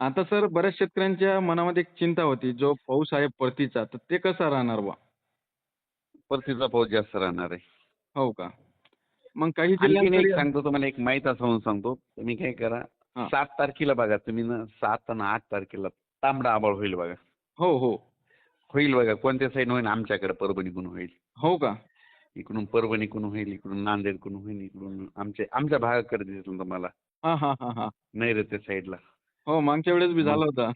आता सर बऱ्याच शेतकऱ्यांच्या मनामध्ये एक चिंता होती जो पाऊस आहे परतीचा तर ते कसा राहणार बा परतीचा पाऊस जास्त राहणार आहे. हो का? मग काही आणखीन एक सांगतो तुम्हाला एक माहीत असावून सांगतो. तुम्ही काय करा हा. सात तारखेला बघा तुम्ही ना सात आणि आठ तारखेला तांबडा आबाळ होईल बघा. हो हो. होईल बघा कोणत्या साईड होईल आमच्याकडे परभणीकडून होईल. हो का? इकडून परभणीकडून होईल इकडून नांदेडकडून होईल इकडून आमच्या आमच्या भागाकडे दिसेल तुम्हाला. हा हा हा हा. नैऋत्य साईडला हो मागच्या वेळेस बी झाला होता.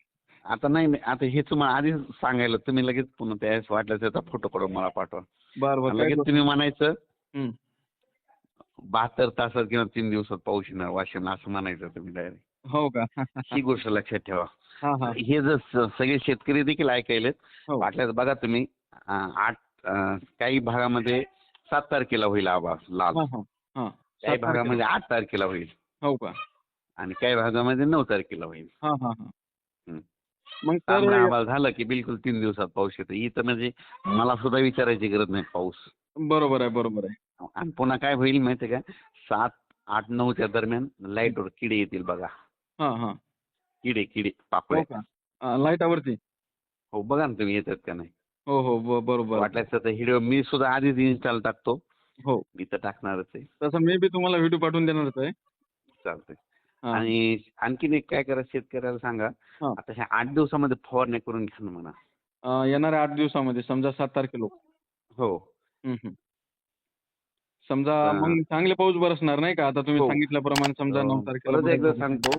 आता नाही नाही, आता हे तुम्हाला आधीच सांगायला तुम्ही लगेच पुन्हा त्यावेळेस वाटलं त्याचा फोटो काढून मला पाठवा. बर बर लगेच तुम्ही म्हणायचं. बहात्तर तासात किंवा तीन दिवसात पाऊस येणार वाशिमला असं म्हणायचं तुम्ही डायरेक्ट हो का? ही गोष्ट लक्षात ठेवा. हा जर सगळे शेतकरी देखील ऐकायलेत हो. वाटल्यास बघा तुम्ही आठ काही भागामध्ये सात तारखेला होईल आवाज लाल. हा हा हा. काही भागामध्ये आठ तारखेला होईल. हो का? आणि काही भागामध्ये नऊ तारखेला होईल. हा हा हा. मग आवाज झालं की बिलकुल तीन दिवसात पाऊस येतो. इथं म्हणजे मला सुद्धा विचारायची गरज नाही पाऊस. बरोबर आहे बरोबर आहे. आणि पुन्हा काय होईल माहितीये का? सात आठ नऊच्या दरम्यान लाईटवर किडे येतील बघा. हा हा. किडे किडे हो का? अं, लाईटावरती? हो बघा ना तुम्ही येतात का नाही. हो हो बरोबर. वाटल्यास तर व्हिडिओ मी सुद्धा आधीच इन्स्टॉल टाकतो. हो. मी तर टाकणारच आहे. तसं मी बी तुम्हाला व्हिडिओ पाठवून देणारच आहे. चालतंय. हा. आणि आणखीन एक काय करा शेतकऱ्याला सांगा. आता ह्या आठ दिवसामध्ये फवारण्या करून घ्या ना म्हणा येणाऱ्या आठ दिवसामध्ये समजा सात तारखेला हो. समजा. मग चांगले पाऊस बरसणार नाही का आता तुम्ही हो. सांगितल्याप्रमाणे समजा नऊ तारखेला एकदा. सांगतो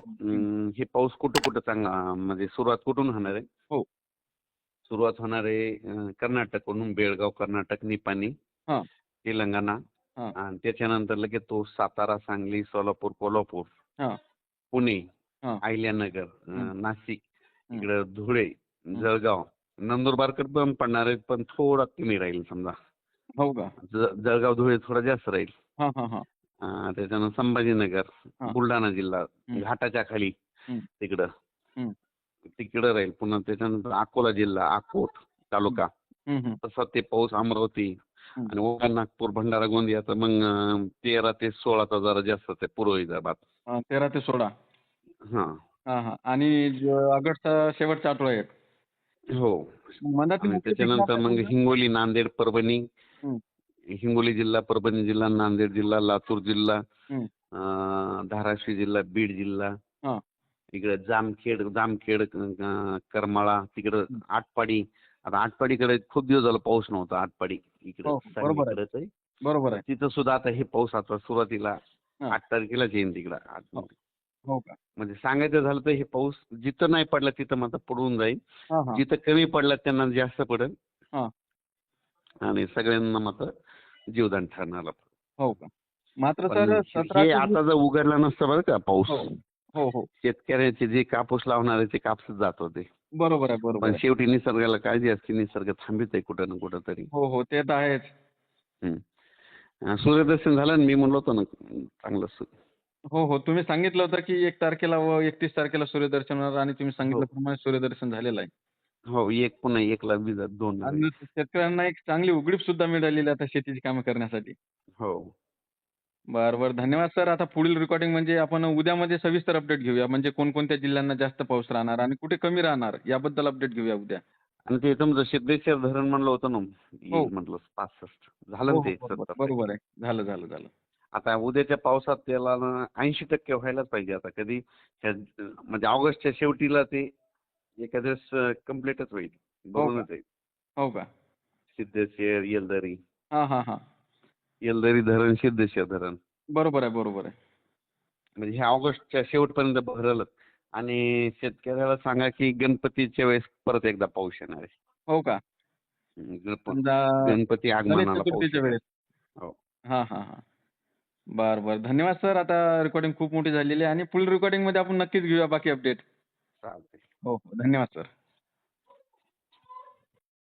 हे पाऊस कुठं कुठं चांगला म्हणजे सुरुवात कुठून होणार आहे हो. सुरुवात होणार आहे अं, कर्नाटककडून बेळगाव कर्नाटक निपाणी हा. तेलंगणा. आणि त्याच्यानंतर लगेच तो सातारा सांगली सोलापूर कोल्हापूर. पुणे. अहिल्यानगर. नाशिक. इकडं धुळे जळगाव नंदुरबारकडे पण पडणार आहे पण थोडा कमी राहील समजा हो जळगाव धुळे थोडा जास्त राहील हा हा हा अं, त्याच्यानं संभाजीनगर. बुलढाणा जिल्हा. घाटाच्या खाली. तिकडं. तिकडं राहील पुन्हा त्याच्यानंतर अकोला जिल्हा अकोट तालुका. तसा ते पाऊस अमरावती. आणि ओका नागपूर भंडारा गोंदिया तर मग तेरा ते सोळाचा जरा जास्त आहे पूर्व विदर्भात तेरा ते सोळा. हा. हा हा. आणि ज- ऑगस्टचा शेवटचा आठवडा एक. हो. आणि त्याच्यानंतर मग? हिंगोली नांदेड परभणी. हिंगोली जिल्हा परभणी जिल्हा नांदेड जिल्हा लातूर जिल्हा धाराशिव जिल्हा बीड जिल्हा. इकडे जामखेड जामखेड करमाळा तिकडं. आटपाडी. आता आटपाडीकडे खूप दिवस झाला पाऊस नव्हता आटपाडी. इकडे हो, बरोबर आहे. बरोबर तिथं सुद्धा आता हे पाऊस आता सुरुवातीला. आठ तारखेलाच येईन तिकडं हो. हो म्हणजे सांगायचं झालं तर हे पाऊस जिथं नाही पडला तिथं मात्र पडून जाईल. जिथं कमी पडला त्यांना जास्त पडेल. आणि सगळ्यांना मात्र जीवदान ठरणार हो का? मात्र हे आता जर उघडला नसतं बरं का पाऊस. हो हो हो. शेतकऱ्याचे जे कापूस लावणारे ते कापूस जात होते. बरोबर आहे बरोबर पण आहे. शेवटी निसर्गाला काळजी असते निसर्ग थांबित आहे कुठं ना कुठं तरी हो हो ते तर आहेच. अं, सूर्यदर्शन झालं ना मी म्हणलो होतो ना चांगलं सु- हो हो तुम्ही सांगितलं होतं की एक तारखेला व एकतीस तारखेला सूर्यदर्शन होणार आणि तुम्ही सांगितल्याप्रमाणे सूर्यदर्शन झालेलं आहे. हो एक पुन्हा एकला वीज दोन आणि शेतकऱ्यांना एक चांगली उघडीप सुद्धा मिळालेली आहे आता शेतीची कामं करण्यासाठी. हो. बरं बरं. धन्यवाद सर. आता पुढील रेकॉर्डिंग म्हणजे आपण उद्यामध्ये सविस्तर अपडेट घेऊया. म्हणजे कोणकोणत्या जिल्ह्यांना जास्त पाऊस राहणार आणि कुठे कमी राहणार याबद्दल अपडेट घेऊया उद्या. आणि ते तुमचं सिद्धेश्वर धरण म्हणलं होतं ना? हो. म्हटलं पासष्ट. झालं हो, ना हो, ते बरोबर सत्तर? बरोबर आहे. झालं झालं झालं. आता उद्याच्या पावसात त्याला ऐंशी टक्के व्हायलाच पाहिजे आता. कधी ह्या- म्हणजे ऑगस्टच्या शेवटीला ते एखाद्या कम्प्लीटच होईल. बरोबरच आहे हो का? सिद्धेश्वर येलदरी. हां हां हां. येलदरी धरण सिद्धेश्वर धरण. बरोबर आहे बरोबर आहे. म्हणजे ह्या ऑगस्टच्या शेवटपर्यंत भरलंच आणि शेतकऱ्याला सांगा की गणपतीच्या वेळेस परत एकदा पाऊस येणार आहे. हो का? गणपती आगमनाला हो. हां हां हां. बरं बरं. धन्यवाद सर. आता रेकॉर्डिंग खूप मोठी झालेली आहे आणि पुढील रेकॉर्डिंगमध्ये आपण नक्कीच घेऊया बाकी अपडेट हो हो धन्यवाद सर.